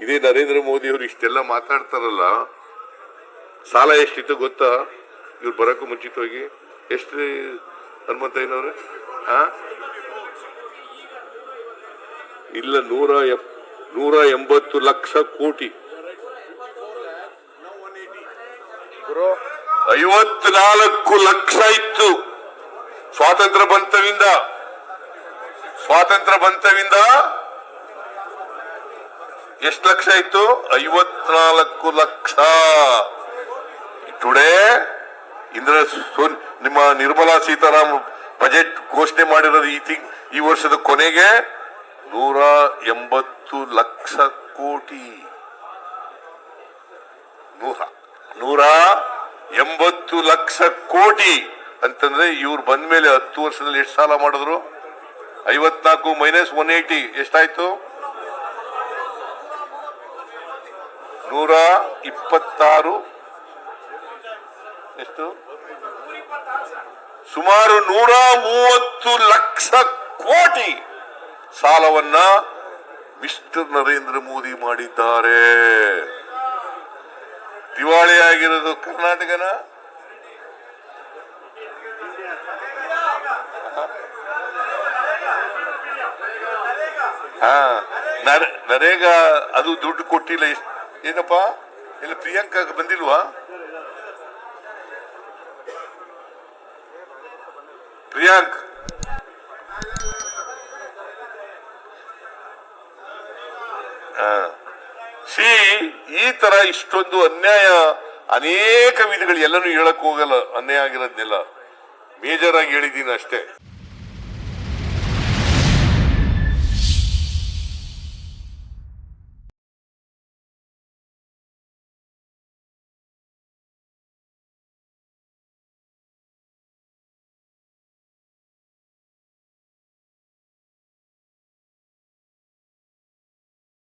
ಇದೇ ನರೇಂದ್ರ ಮೋದಿ ಅವರು ಇಷ್ಟೆಲ್ಲ ಮಾತಾಡ್ತಾರಲ್ಲ ಸಾಲ ಎಷ್ಟಿತ್ತು ಗೊತ್ತಾ? ಇವ್ರು ಬರಕ್ಕೂ ಮುಂಚಿತವಾಗಿ ಎಷ್ಟು ಹನುಮಂತಯ್ಯನವ್ರೆ ಹಾ ಇಲ್ಲ ನೂರ ಎಪ್ ನೂರ ಎಂಬತ್ತು ಲಕ್ಷ ಕೋಟಿ. ಐವತ್ನಾಲ್ಕು ಲಕ್ಷ ಇತ್ತು. ಸ್ವಾತಂತ್ರ್ಯ ಬಂತವಿಂದ. ಸ್ವಾತಂತ್ರ್ಯ ಬಂತವಿಂದ ಎಷ್ಟು ಲಕ್ಷ ಇತ್ತು ಐವತ್ನಾಲ್ಕು ಲಕ್ಷ. ಟುಡೇ ಇಂದ್ರ ನಿಮ್ಮ ನಿರ್ಮಲಾ ಸೀತಾರಾಮ್ ಬಜೆಟ್ ಘೋಷಣೆ ಮಾಡಿರೋದು ಈ ತಿಂಗ್, ಈ ವರ್ಷದ ಕೊನೆಗೆ ನೂರ ಎಂಬತ್ತು ಲಕ್ಷ ಕೋಟಿ. ನೂರ ನೂರ ಎಂಬತ್ತು ಲಕ್ಷ ಕೋಟಿ ಅಂತಂದ್ರೆ ಇವ್ರು ಬಂದ ಮೇಲೆ ಹತ್ತು ವರ್ಷದಲ್ಲಿ ಎಷ್ಟು ಸಾಲ ಮಾಡಿದ್ರು? ಐವತ್ನಾಲ್ಕು ಮೈನಸ್ ಒನ್ ಏಯ್ಟಿ ಎಷ್ಟಾಯ್ತು? ನೂರ ಇಪ್ಪತ್ತಾರು. ಎಷ್ಟು? ಸುಮಾರು ನೂರ ಮೂವತ್ತು ಲಕ್ಷ ಕೋಟಿ ಸಾಲವನ್ನ ಮಿಸ್ಟರ್ ನರೇಂದ್ರ ಮೋದಿ ಮಾಡಿದ್ದಾರೆ. ದಿವಾಳಿ ಆಗಿರೋದು ಕರ್ನಾಟಕನ? ನರೇಗಾ, ಅದು ದುಡ್ಡು ಕೊಟ್ಟಿಲ್ಲ, ಎಷ್ಟ್- ಏನಪ್ಪ? ಇಲ್ಲ ಪ್ರಿಯಾಂಕಾ ಬಂದಿಲ್ವಾ? ಪ್ರಿಯಾಂಕ್. ಸಿ ಈ ತರ ಇಷ್ಟೊಂದು ಅನ್ಯಾಯ ಅನೇಕ ವಿಧಗಳು ಎಲ್ಲನೂ ಹೇಳಕ್ ಹೋಗಲ್ಲ, ಅನ್ಯಾಯ ಆಗಿರೋದ್ನೆಲ್ಲ. ಮೇಜರ್ ಆಗಿ ಹೇಳಿದ್ದೀನಿ ಅಷ್ಟೇ.